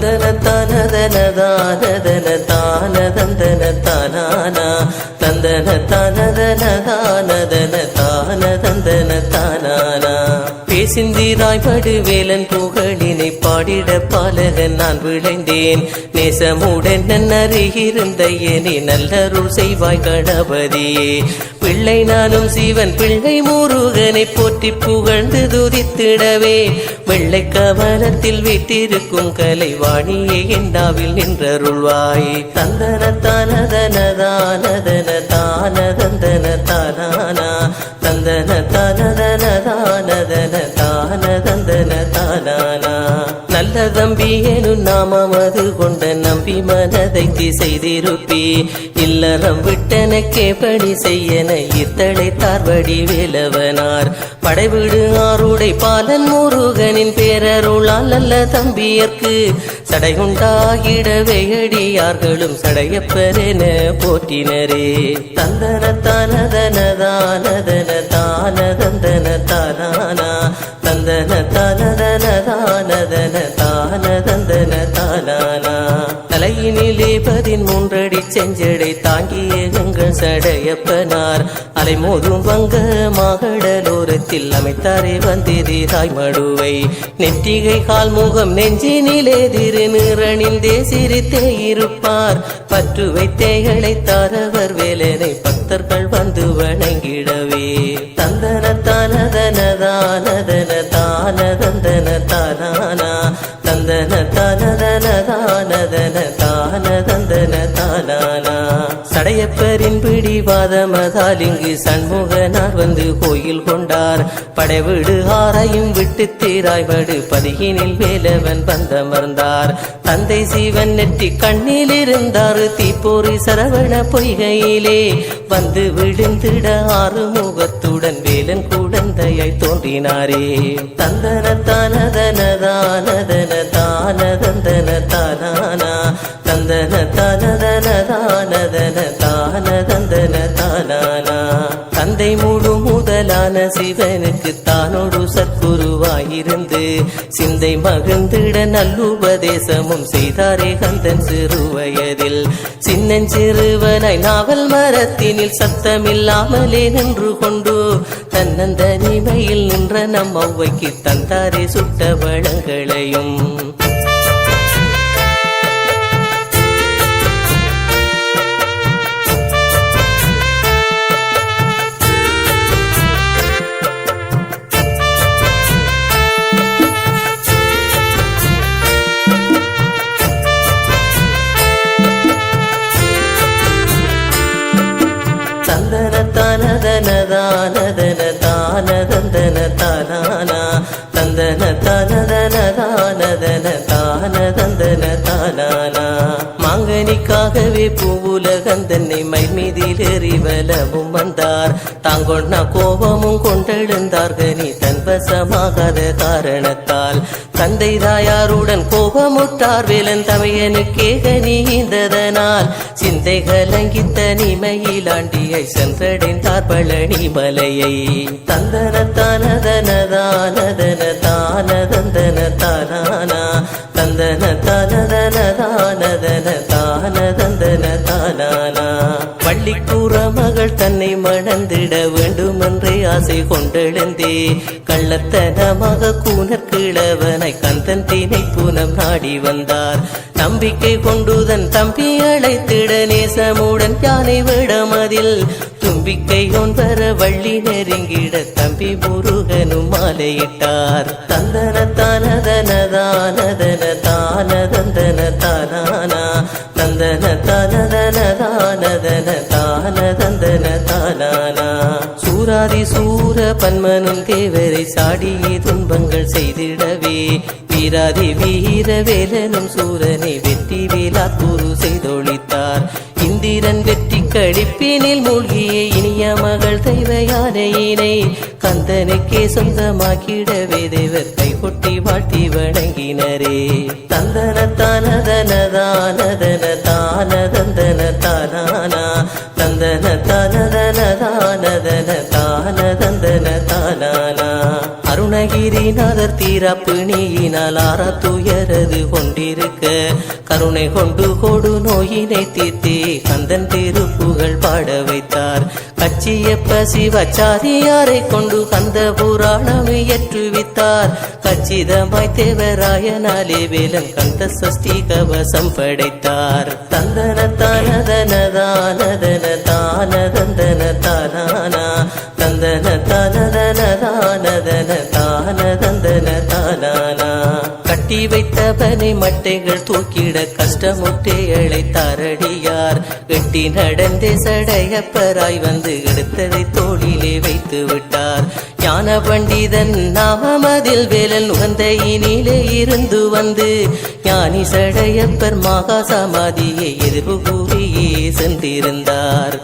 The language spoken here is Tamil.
தந்தன தனதன தானதன தானதந்தன தானானா. தந்தன தனதன தானதன தானதந்தன தானானா. பேசிந்திராய் படுவேலன் புகழினை பாடிட பாலகன் நான் விளைந்தேன். நேசமுடன் நன்னருகிருந்த எனி நல்லருள் செய்வாய் கணபதியே. பிள்ளை நானும் சிவன் பிள்ளை முருகனை போற்றி புகழ்ந்து துதித்திடவே. வெள்ளை கவனத்தில் வீட்டிருக்கும் கலைவாணியே எண்டாவில் நின்றருள்வாய். தந்தன தானதன தானதன தானதந்தன தானானா தந்தன தானதன தம்பி எனும் நாமமது கொண்ட நம்பி மனதை திசைதிருப்பி. இல்லறம் விட்டனக்கே பணி செய்யன இத்தளை தார்வடி வேலவனார். படைவிடு ஆருடை பாலன் முருகனின் பேரருளால் அல்ல தம்பியர்க்கு. சடையுண்டாகிடவே அடியார்களும் சடையப்பரென போற்றினரே. தந்தன தானதன தானதன தானதந்தன தானானா. தந்தன தனதன தானதன தானதந்தன தலையினிலே பதிமூன்றடி செஞ்சடை தாங்கிய எங்கள் சடையப்பனார். அலைமோதும் வங்க மாகடலோரத்தில் அமைத்தாரே வந்திராய் மடுவை நெற்றிகை கால் முகம் நெஞ்சினிலே திருநிறனிந்தே சிரித்தே இருப்பார். பற்று வைத்தேகளை தாரவர் வேலனை பக்தர்கள் வந்து வணங்கிடவே. தந்தன தானதன தானதன தானதந்தன தானதன தானதந்தன தானானா. சடையப்பரின் பிடிவாத மதாலிங்கு சண்முகனார் வந்து கோயில் கொண்டார். படைவிடு ஆரையும் விட்டு தீராய்வடு பதியினில் வேலவன் வந்தமர்ந்தார் தந்தை சிவன் நெற்றி கண்ணில் இருந்தார் தீப்போரி சரவண பொய்கையிலே. வந்து விழுந்திட ஆறு முகத்துடன் வேலன் கூட தந்தையை தோன்றினாரே. தந்தன தானதன தானதன தானதந்தன தானானா தந்தன தானதன தானதன தானதந்தன தானானா தந்தை முழு முதலான சிவனுக்கு தானொரு இருந்து சிந்தை மகிழ்ந்திட நல்லுபதேசமும் செய்தாரே கந்தன் சிறுவயதில். சின்னஞ்சிறுவனாய் நாவல் மரத்தினில் சத்தமில்லாமலே நின்று கொண்டு தன்னந்தனிமையில் நின்ற நம் ஔவைக்கு தந்தாரே சுட்ட வளங்களையும். தந்தன தானதன தானதந்தன தானானா தந்தன தானதன தானதந்தன தானானா மாங்கனிக்காகவே பூவுலகன் தன்னை மைமீதில் எறிவலமும் வந்தார் தாங்கொண்ட கோபமும் கொண்டெழுந்தார் தன் பரவசமாகாத காரணத்தால் தந்தை தாயாருடன் கோபமுட்டார் வேலன் தமையனுக்கே நீந்ததனால் சிந்தை கலங்கித்த நிமையிலாண்டியை சென்றடைந்தார் பழனி மலையை தந்தன தானதன தானதன தானதந்தன தானானா ஆசை கொண்டெழுந்தே. கள்ளத்தனமாக கூனர் கிழவனை கந்தன் தீனை பூனம் நாடி வந்தார். நம்பிக்கை கொண்டுதன் தம்பி அழைத்திட நேசமுடன் யானை விடமதில். தும்பிக்கை ஒன்பர வள்ளி நெருங்கிட தம்பி முருகனும் மாலையிட்டார். தந்தன தானதன தானதன தானதந்தன தானானா தந்தன தானதன தானதன தானதந்தன தானா சூராதி சூர பன்மனும் தேவரை சாடியே துன்பங்கள் செய்திடவே. வீராதி வீர வேலனும் சூரனை வெற்றி வேலா கூறு செய்தொழித்தார். இந்திரன் வெற்றி கழிப்பினில் மூழ்கிய இனிய மகள் தெய்வ யானையினை கந்தனுக்கே சொந்தமாக்கிடவே தேவர் கைகொட்டி வாழ்த்தி வணங்கினரே. தந்தன தானதன தானதன தானதந்தன தானான அருணகிரிநாதர் தீராப்பு நீயினால் துயரது கொண்டிருக்க கருணை கொண்டு கொடு நோயினை தீர்த்தே கந்த கந்தன் திருப்புகழ் பாட வைத்தார். கச்சியப்ப சிவச்சாரியாரை கொண்டு கந்த புராணம் இயற்றுவித்தார் கச்சிதமாய் தேவராயனாலே வேலன் கந்த சஷ்டி கவசம் படைத்தார். தந்தன தானதன தானதன தானதந்தன தானானா தந்தன தானதன தானதன கட்டி வைத்தவனை மட்டைகள் தூக்கிட கஷ்டமுற்றே அழைத்தாரடியார் வெட்டி நடந்தே சடையப்பராய் வந்து எடுத்ததை தோளிலே வைத்து விட்டார். ஞான பண்டிதன் நாமமதில் வேலன் உகந்தையினிலே இருந்து வந்து ஞானி சடையப்பர் மகா சமாதியை எதிர்வு கூறியே சென்றிருந்தார்.